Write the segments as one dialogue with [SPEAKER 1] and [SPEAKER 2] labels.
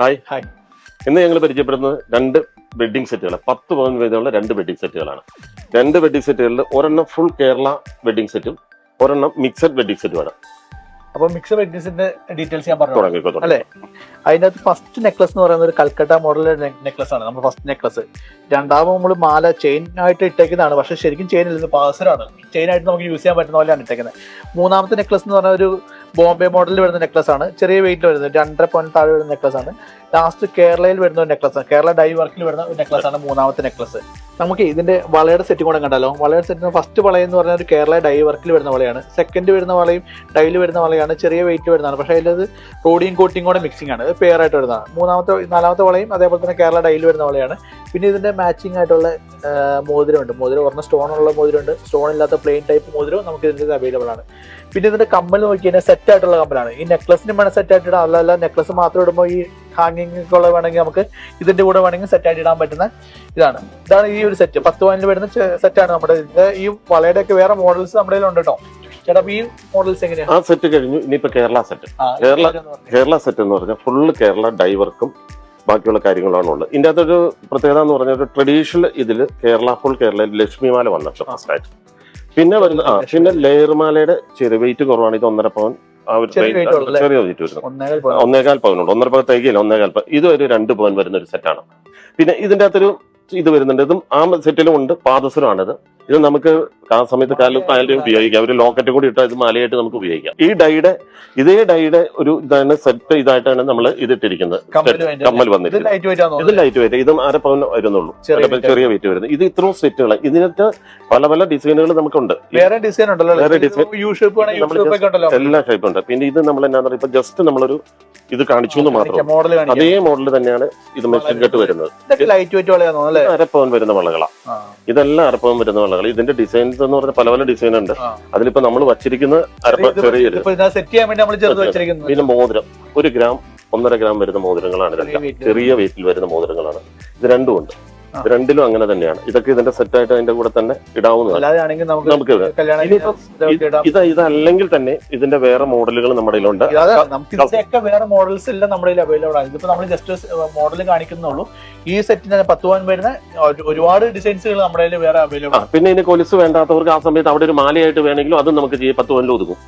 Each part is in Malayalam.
[SPEAKER 1] ഹായ്.
[SPEAKER 2] ഹായ്.
[SPEAKER 1] ഇന്ന് ഞങ്ങൾ പരിചയപ്പെടുന്നത് രണ്ട് വെഡ്ഡിംഗ് സെറ്റുകൾ പത്ത് പവൻ വീതമുള്ള രണ്ട് വെഡ്ഡിംഗ് സെറ്റുകളാണ് രണ്ട് വെഡ്ഡിംഗ് സെറ്റുകളിൽ ഒരെണ്ണം ഫുൾ കേരള വെഡ്ഡിംഗ് സെറ്റും ഒരെണ്ണം മിക്സഡ് വെഡ്ഡിംഗ് സെറ്റുമാണ്
[SPEAKER 2] മിക്സഡ് മിക്സ് സെറ്റിന്റെ ഡീറ്റെയിൽസ് ഞാൻ പറഞ്ഞു
[SPEAKER 1] തുടങ്ങിക്കോ തുടങ്ങി.
[SPEAKER 2] അല്ലേ? അതിനകത്ത് ഫസ്റ്റ് നെക്ലസ് എന്ന് പറയുന്ന ഒരു കൽക്കട്ട മോഡൽ നെക്ലസ് ആണ്. നമ്മുടെ ഫസ്റ്റ് നെക്ലസ് രണ്ടാമത് നമ്മൾ മാല ചെയിൻ ആയിട്ട് ഇട്ടേക്കുന്നതാണ്. പക്ഷെ ശരിക്കും ചെയിൻ ഇല്ല പാസറാണ്. ചെയിൻ ആയിട്ട് നമുക്ക് യൂസ് ചെയ്യാൻ പറ്റുന്ന പോലെയാണ് ഇട്ടേക്കുന്നത്. മൂന്നാമത്തെ നെക്ലസ് എന്ന് പറഞ്ഞ ഒരു ബോംബെ മോഡലിൽ വരുന്ന നെക്ലസ് ആണ്. ചെറിയ വെയിറ്റ് വരുന്നത് രണ്ടര പോയിന്റ് താഴെ വരുന്ന നെക്ലസ് ആണ്. ലാസ്റ്റ് കേരളയിൽ വരുന്ന ഒരു നെക്ലസ് ആണ്. കേരള ഡൈ വർക്കിൽ വരുന്ന ഒരു നെക്ലസ് ആണ് മൂന്നാമത്തെ നെക്ലസ് നമുക്ക് ഇതിന്റെ വളയുടെ സെറ്റും കൂടെ കണ്ടാലോ? വളയുടെ സെറ്റിന് ഫസ്റ്റ് വള എന്ന് പറഞ്ഞാൽ ഒരു കേരള ഡൈ വർക്കിൽ വരുന്ന വളയാണ്. സെക്കൻഡ് വരുന്ന വളയും ഡൈയിൽ വരുന്ന വളയാണ് ചെറിയ വെയിറ്റ് വരുന്നതാണ്. പക്ഷേ അതിലത് റോഡിയും കോട്ടിയും കൂടെ മിക്സിംഗ് ആണ്. പെയർ ആയിട്ട് വരുന്നതാണ്. മൂന്നാമത്തെ നാലാമത്തെ വളയും അതേപോലെ തന്നെ കേരള ഡൈയിൽ വരുന്ന വളയാണ്. പിന്നെ ഇതിന്റെ മാച്ചിങ് ആയിട്ടുള്ള മോതിരമുണ്ട്. മോതിരം പറഞ്ഞ സ്റ്റോൺ ഉള്ള മോതിരമുണ്ട്. സ്റ്റോൺ ഇല്ലാത്ത പ്ലെയിൻ ടൈപ്പ് മോതിരവും നമുക്ക് ഇതിന്റെ അവൈലബിൾ ആണ്. പിന്നെ ഇതിന്റെ കമ്മൽ നോക്കി കഴിഞ്ഞാൽ സെറ്റ് ആയിട്ടുള്ള കമ്മലാണ്. ഈ നെക്ലസിന് വേണം സെറ്റ് ആയിട്ട് ഇടാം. അല്ലല്ല നെക്ലസ് മാത്രം ഇടുമ്പോൾ ഈ ഹാങ്ങിങ് ഉള്ള വേണമെങ്കിൽ നമുക്ക് ഇതിന്റെ കൂടെ വേണമെങ്കിൽ സെറ്റ് ആയിട്ട് ഇടാൻ പറ്റുന്ന ഇതാണ്. ഇതാണ് ഈ ഒരു സെറ്റ് പത്ത് പോയിന്റ് വരുന്ന സെറ്റാണ് നമ്മുടെ ഈ വളയുടെ ഒക്കെ വേറെ മോഡൽസ് നമ്മുടെ കയ്യിലുണ്ട് കേട്ടോ. ചേട്ടാ ഈ മോഡൽസ് എങ്ങനെയാണ്
[SPEAKER 1] ആ സെറ്റ് കഴിഞ്ഞു. ഇനിയിപ്പോ കേരള സെറ്റ് കേരള- കേരള സെറ്റ് എന്ന് പറഞ്ഞാൽ ഫുള്ള് കേരള ഡൈവർക്കും ബാക്കിയുള്ള കാര്യങ്ങളാണ് ഉള്ളത്. ഇതിന്റെ അകത്തൊരു പ്രത്യേകത എന്ന് പറഞ്ഞാൽ ഒരു ട്രഡീഷണൽ ഇതിൽ കേരള ഫുൾ കേരള ലക്ഷ്മിമാല വന്നിട്ട് ഫസ്റ്റ് ആയിട്ട്. പിന്നെ വരുന്ന ആ പിന്നെ ലെയർമാലയുടെ ചെറിയ വെയിറ്റ് കുറവാണ്. ഇത് ഒന്നര പവൻ ആ ഒരു
[SPEAKER 2] ചെറിയ
[SPEAKER 1] വെയിറ്റ് വരുന്നത്
[SPEAKER 2] ഒന്നേകാൽ
[SPEAKER 1] പവനുണ്ട് ഒന്നര പവൻ തികയില്ല ഒന്നേകാൽ പവൻ ഇത് ഒരു രണ്ട് പവൻ വരുന്ന ഒരു സെറ്റാണ് പിന്നെ ഇതിന്റെ അകത്തൊരു ഇത് വരുന്നുണ്ട്. ഇതും ആ സെറ്റിലും ഉണ്ട്. പാദസരമാണിത് ഇത് നമുക്ക് ആ സമയത്ത് കാലും കാലും ഉപയോഗിക്കാം. ഒരു ലോക്കറ്റ് കൂടി ഇട്ടാൽ ഇത് മാലയായിട്ട് നമുക്ക് ഉപയോഗിക്കാം. ഈ ഡൈയുടെ ഇതേ ഡൈയുടെ ഒരു ഇതാണ് സെറ്റ് ഇതായിട്ടാണ് നമ്മൾ ഇതിട്ടിരിക്കുന്നത്. കമ്മൽ വന്നിരിക്കുന്നത്.
[SPEAKER 2] ലൈറ്റ് വെയിറ്റ് ആണോ
[SPEAKER 1] ഇത് ലൈറ്റ് വെയിറ്റ് ഇതും അര പവൻ വരുന്നുള്ളൂ.
[SPEAKER 2] ചെറിയ
[SPEAKER 1] വെയിറ്റ് വരുന്നത് ഇത് ഇത്രയും സെറ്റുകൾ ഇതിനകത്ത് പല പല ഡിസൈനുകൾ നമുക്കുണ്ട്.
[SPEAKER 2] വേറെ ഡിസൈൻ ഉണ്ടല്ലോ
[SPEAKER 1] വേറെ
[SPEAKER 2] ഡിസൈൻ ഷേപ്പ് ഷേപ്പ്
[SPEAKER 1] എല്ലാ ടൈപ്പും ഉണ്ട്. പിന്നെ ഇത് നമ്മൾ എന്നാ പറയുക ഇപ്പൊ ജസ്റ്റ് നമ്മളൊരു ഇത് കാണിച്ചു എന്ന് മാത്രം. അതേ മോഡൽ തന്നെയാണ് ഇത് മെഷീൻ കെട്ട് വരുന്നത്. അര പവൻ വരുന്ന വളകളാണ് ഇതെല്ലാം അരപ്പവൻ വരുന്ന വളകൾ ഇതിന്റെ ഡിസൈൻസ് എന്ന് പറഞ്ഞാൽ പല പല ഡിസൈൻ ഉണ്ട്. അതിലിപ്പോ നമ്മൾ വച്ചിരിക്കുന്ന അരപ്പ ചെറിയ പിന്നെ മോതിരം. ഒരു ഗ്രാം ഒന്നര ഗ്രാം വരുന്ന മോതിരങ്ങളാണ് ഇതെല്ലാം. ചെറിയ വെയിറ്റിൽ വരുന്ന മോതിരങ്ങളാണ്. ഇത് രണ്ടും ഉണ്ട്. രണ്ടിലും അങ്ങനെ തന്നെയാണ്. ഇതൊക്കെ ഇതിന്റെ സെറ്റായിട്ട് അതിന്റെ കൂടെ തന്നെ ഇടാവുന്നതാണ്.
[SPEAKER 2] നമുക്ക്
[SPEAKER 1] ഇത്. ഇതല്ലെങ്കിൽ തന്നെ ഇതിന്റെ വേറെ മോഡലുകൾ നമ്മുടെ
[SPEAKER 2] ഉണ്ട് നമുക്ക് വേറെ മോഡൽസ് എല്ലാം നമ്മുടെ അവൈലബിൾ ആണ്. ഇതിപ്പോ നമ്മൾ ജസ്റ്റ് മോഡൽ കാണിക്കുന്നുള്ളൂ ഈ സെറ്റിന് പത്ത് പവൻ വരുന്ന ഒരുപാട് ഡിസൈൻസുകൾ നമ്മുടെ വേറെ അവൈലബിൾ
[SPEAKER 1] ആണ്. പിന്നെ ഇതിന് കൊലുസ് വേണ്ടാത്തവർക്ക് ആ സമയത്ത് അവിടെ ഒരു മാലയായിട്ട് വേണമെങ്കിലും അതും നമുക്ക് ചെയ്യാം പത്ത് പവനിൽ ഒതുങ്ങും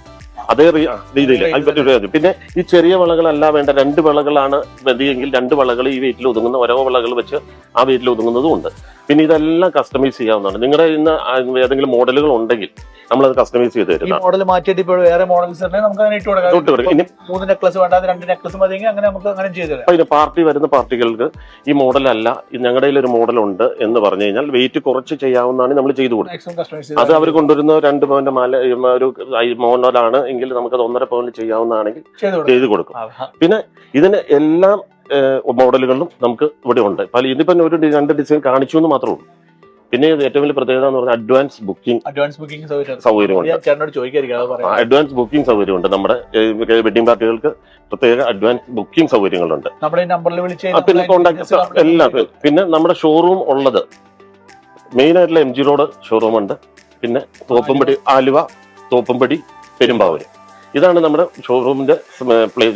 [SPEAKER 1] അതേ രീതിയിൽ പിന്നെ ഈ ചെറിയ വളകളല്ല വേണ്ട രണ്ട് വളകളാണ് മതിയെങ്കിൽ രണ്ട് വളകൾ ഈ വീട്ടിൽ ഒതുങ്ങുന്ന ഓരോ വളകൾ വെച്ച് ആ വീട്ടിൽ ഒതുങ്ങുന്നതും ഉണ്ട്. പിന്നെ ഇതെല്ലാം കസ്റ്റമൈസ് ചെയ്യാവുന്നതാണ്. നിങ്ങളുടെ ഇന്ന് ഏതെങ്കിലും മോഡലുകൾ ഉണ്ടെങ്കിൽ നമ്മൾ അത് കസ്റ്റമൈസ് ചെയ്ത്
[SPEAKER 2] ഈ
[SPEAKER 1] തരുന്നതാണ്.
[SPEAKER 2] മോഡൽ മാറ്റിയിട്ട് ഇപ്പോൾ വേറെ മോഡൽസ് ഉണ്ടെങ്കിൽ നമുക്ക് അങ്ങനെ ഇട്ട് കൊടുക്കാം.
[SPEAKER 1] ഇട്ട് കൊടുക്കാം. ഇനി
[SPEAKER 2] മൂന്ന് നെക്ലസ് വേണ്ടാതെ രണ്ട് നെക്ലസ് മതിയെങ്കിൽ അങ്ങനെ നമുക്ക് അങ്ങനെ ചെയ്തു തരാം.
[SPEAKER 1] അപ്പൊ ഇതിന് പാർട്ടി വരുന്ന പാർട്ടികൾക്ക് ഈ മോഡലല്ല ഞങ്ങളുടെ കയ്യിൽ ഒരു മോഡൽ ഉണ്ട് എന്ന് പറഞ്ഞു കഴിഞ്ഞാൽ വെയിറ്റ് കുറച്ച് ചെയ്യാവുന്നതാണ് നമ്മൾ ചെയ്തു കൊടുക്കുന്നത്
[SPEAKER 2] മാക്സിമം കസ്റ്റമൈസ്
[SPEAKER 1] അത് അവർ കൊണ്ടുവരുന്ന രണ്ട് പവന്റെ മാല ഉം, ഒരു മോഡലാണ് എങ്കിൽ നമുക്ക് നമുക്കത് ഒന്നര പവന് ചെയ്യാവുന്നതാണെങ്കിൽ
[SPEAKER 2] ചെയ്തു കൊടുക്കാം.
[SPEAKER 1] ചെയ്ത് കൊടുക്കും.
[SPEAKER 2] പിന്നെ
[SPEAKER 1] ഇതിന് എല്ലാ ഏഹ്, മോഡലുകളിലും നമുക്ക് ഇവിടെ ഉണ്ട്. പല ഇതിപ്പോ ഒരു രണ്ട് ഡിസൈൻ കാണിച്ചു എന്ന് മാത്രമേ ഉള്ളൂ. പിന്നെ ഏറ്റവും വലിയ പ്രത്യേകത എന്ന് പറഞ്ഞാൽ അഡ്വാൻസ് ബുക്കിംഗ്
[SPEAKER 2] അഡ്വാൻസ് ബുക്കിംഗ് സൗകര്യം
[SPEAKER 1] സൗകര്യമുണ്ട്. അഡ്വാൻസ് ബുക്കിംഗ് സൗകര്യമുണ്ട്. നമ്മുടെ വെഡിങ് പാർട്ടികൾക്ക് പ്രത്യേക അഡ്വാൻസ് ബുക്കിംഗ് സൗകര്യങ്ങളുണ്ട്. പിന്നെ കോണ്ടാക്ട് എല്ലാം പിന്നെ നമ്മുടെ ഷോറൂം ഉള്ളത്. മെയിൻ ആയിട്ടുള്ള എം ജി റോഡ് ഷോറൂം ഉണ്ട്. പിന്നെ തോപ്പുംപടി ആലുവ തോപ്പുംപടി പെരുമ്പാവൂര്. ഇതാണ് നമ്മുടെ ഷോറൂമിന്റെ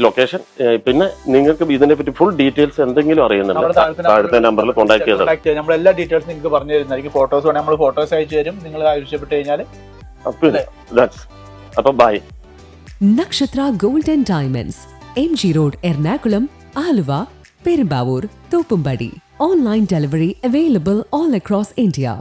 [SPEAKER 1] ലൊക്കേഷൻ പിന്നെ നിങ്ങൾക്ക് ഇതിനെ പറ്റി ഫുൾ ഡീറ്റെയിൽസ് എന്തെങ്കിലും അറിയുന്നുണ്ട്?
[SPEAKER 2] താഴത്തെ
[SPEAKER 1] നമ്പറിൽ കോൺടാക്ട് ചെയ്താൽ
[SPEAKER 2] നമ്മൾ എല്ലാ ഡീറ്റെയിൽസ് നിങ്ങൾക്ക് പറഞ്ഞു തരുന്നതായിരിക്കും. ഫോട്ടോസ് വേണമെങ്കിൽ നമ്മൾ ഫോട്ടോസ് അയച്ചു തരും. നിങ്ങൾ ആവശ്യപ്പെട്ട് കഴിഞ്ഞാൽ
[SPEAKER 1] അപ്പൊ bye
[SPEAKER 3] Nakshatra golden diamonds M G road Ernakulam Aluva Perumbavoor Thoppumpady. Online delivery available all across India.